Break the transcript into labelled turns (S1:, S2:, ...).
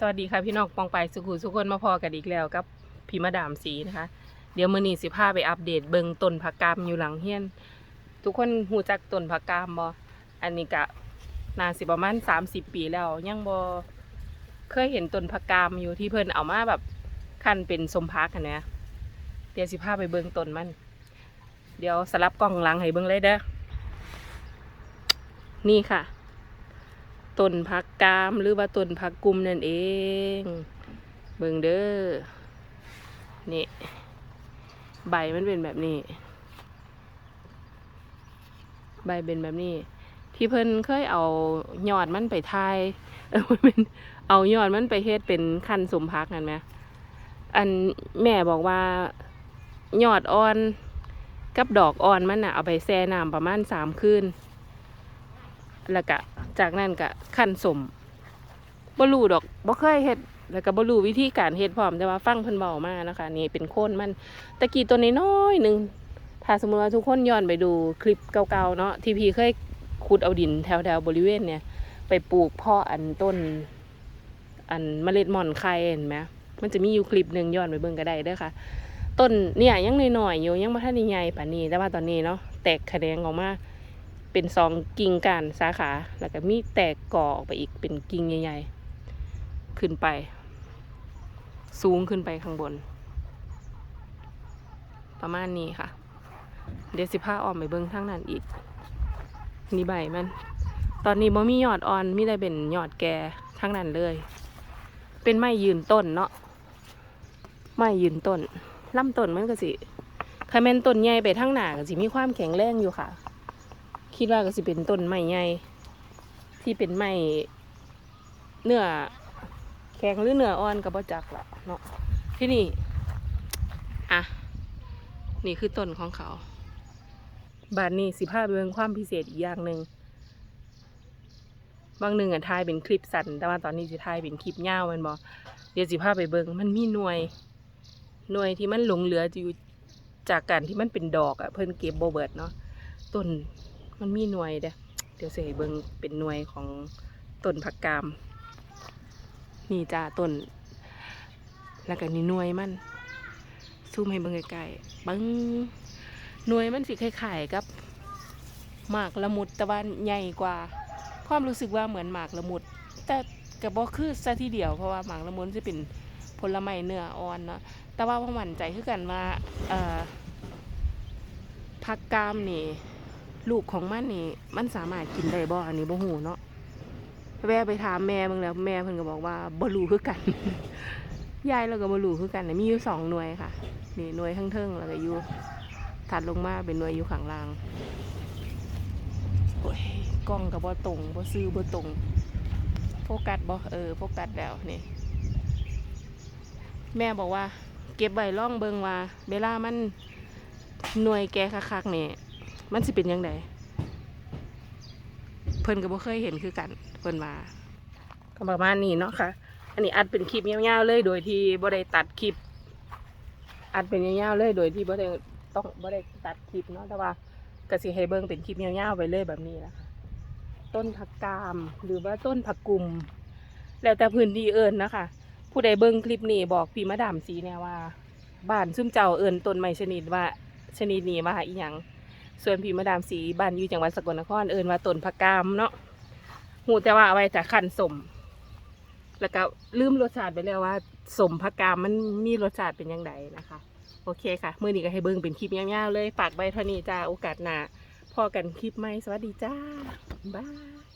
S1: สวัสดีค่ะพี่น้องปองไปสุขุสุคนมาพอกันอีกแล้วกับพี่มาดามสีนะคะ เดี๋ยวมือนีสิพาไปอัปเดตเบิงต้นผักกามอยู่หลังเฮียน ทุกคนหูจักต้นผักกามบ่อันนี้ก็นานสิประมาณ30ปีแล้วยังบ่เคยเห็นต้นผักกามอยู่ที่เพิ่นเอามาแบบคั้นเป็นสมพักกันนะเดี๋ยวสิพาไปเบิงต้นมัน เดี๋ยวสลับกล้องหลังให้เบิงเลยเด้อนี่ค่ะ ต้นผักกามหรือว่าต้นผักกุมนั่นเอง เบิ่งเด้อ นี่ ใบมันเป็นแบบนี้ ใบเป็นแบบนี้ ที่เพิ่นเคยเอายอดมันไปทายเอายอดมันไปเฮ็ดเป็นคันสมพักนั่นไหมอันแม่บอกว่ายอดอ่อนกับดอกอ่อนมันน่ะเอาไปแช่น้ำประมาณสามคืนแล้วก็ จากนั้นก็ขั้นสมบ่รู้ดอกบ่เคยเฮ็ดแล้วก็บ่รู้วิธีการเฮ็ดพร้อมแต่ว่าฟังเพิ่นเว้ามากนะคะ นี่เป็นโคนมันตะกี้ตัวน้อยๆหนึงถ้าสมมติว่าทุกคนย้อนไปดูคลิปเก่าๆเนาะที่พี่เคยขุดเอาดินแถวๆบริเวณเนี่ย ไปปลูกพ่ออันต้น อันเมล็ดหม่อนไข่เห็นไหมมันจะมีอยู่คลิปหนึ่งย้อนไปเบิ่งก็ได้เด้อค่ะ ต้นเนี่ยยังน้อยๆอยู่ยังบ่ทันใหญ่ปานนี้แต่ว่าตอนนี้เนาะแตกแขนงออกมา เป็นสองกิ่งกานสาขา แล้วก็มีแตกก่อออกไปอีกเป็นกิ่งใหญ่ๆ ขึ้นไป สูงขึ้นไปข้างบน ประมาณนี้ค่ะ เดี๋ยวสิพาออมไปเบิ้งทางนั้นอีก นี่ใบมัน ตอนนี้บ่มียอดอ่อนมีแต่เป็นยอดแก่ทางนั้นเลย เป็นไม้ยืนต้นเนาะไม้ยืนต้นลำต้นมันก็สิคาแมนต้นใหญ่ไปทางหนาก็สิมีความแข็งแรงอยู่ค่ะ คิดว่าก็สิเป็นต้นไม้ใหญ่ที่เป็นไม้เนื้อแข็งหรือเนื้ออ่อนก็บ่จักละเนาะที่นี่อะนี่คือต้นของเขาบานนี้สิพาไปเบิ่งความพิเศษอีกอย่างหนึ่งบางหนึ่งอะทายเป็นคลิปสั้นแต่ว่าตอนนี้สิทายเป็นคลิปยาวแมันบอเดี๋ยวสิพาไปเบิ่งมันมีหน่วย หน่วยที่มันหลงเหลืออยู่จากการที่มันเป็นดอกอะเพิ่นเก็บโบเบิร์ดเนาะต้น มันมีหน่วยเด้เดี๋ยวเสให้เบิงเป็นหน่วยของต้นผักกาม นี่จ้าต้น แล้วก็นี่หน่วยมันซูมให้เบิงใกล้ๆเบิงหน่วยมันสิคล้ายๆกับหมากละมุดแต่ว่าใหญ่กว่า ความรู้สึกว่าเหมือนหมากละมุด แต่กระบอกคือซะทีเดียวเพราะว่าหมากละมุดจะเป็นผลไม้เนื้ออ่อนเนาะแต่ว่าพ่อมั่นใจคือกันว่าผักกามนี่ ลูกของมันนี่ มันสามารถกินได้บ่อันนี้บ่ฮู้เนาะแวะไปถามแม่เบิ่งแล้วแม่เพิ่นก็บอกว่าบ่รู้คือกัน ยายเราก็บ่รู้คือกันน่ะมีอยู่สองหน่วยค่ะ นี่หน่วยข้างเทิงแล้วก็อยู่ถัดลงมาเป็นหน่วยอยู่ข้างล่างโอ้ยกล้องก็บ่ตรงบ่ซื้อบ่ตรงโฟกัสบ่เออโฟกัสแล้วนี่ แม่บอกว่า เก็บไว้ล่องเบิงว่าเวลามันหน่วยแกคักๆนี่ มันสิเป็นยังไงเพิ่นก็บ่เคยเห็นคือกันเพิ่นมาก็ประมาณนี้เนาะค่ะ อันนี้อัดเป็นคลิปยาวๆเลย โดยที่บ่ได้ตัดคลิป อัดเป็นยาวๆเลย โดยที่บ่ได้ต้องบ่ได้ตัดคลิปเนาะแต่ว่าก็สิให้เบิ่งเป็นคลิปยาวๆไปเลยแบบนี้นะคะต้นผักกามหรือว่าต้นผักกุม แล้วแต่พื้นที่เอิญนะคะ ผู้ใดเบิ่งคลิปนี้บอกพี่มาดามสีเนี่ยว่า บ้านซุ่มเจ้าเอิญต้นไม้ชนิดว่าชนิดนี้ว่าอีหยัง ส่วนพี่มาดามสีบ้านอยู่จังหวัดสกลนครเอิญว่าต้นผักกามเนาะหูแต่ว่าเอาไว้แต่ขันสมแล้วก็ลืมรสชาติไปแล้วว่าสมผักกามมันมีรสชาติเป็นยังไงนะคะ โอเคค่ะเมื่อนี้ก็ให้เบิ้งเป็นคลิปยาวๆเลยฝากใบเท่านี้จ้าโอกาสหน้าพอกันคลิปใหม่สวัสดีจ้าบาย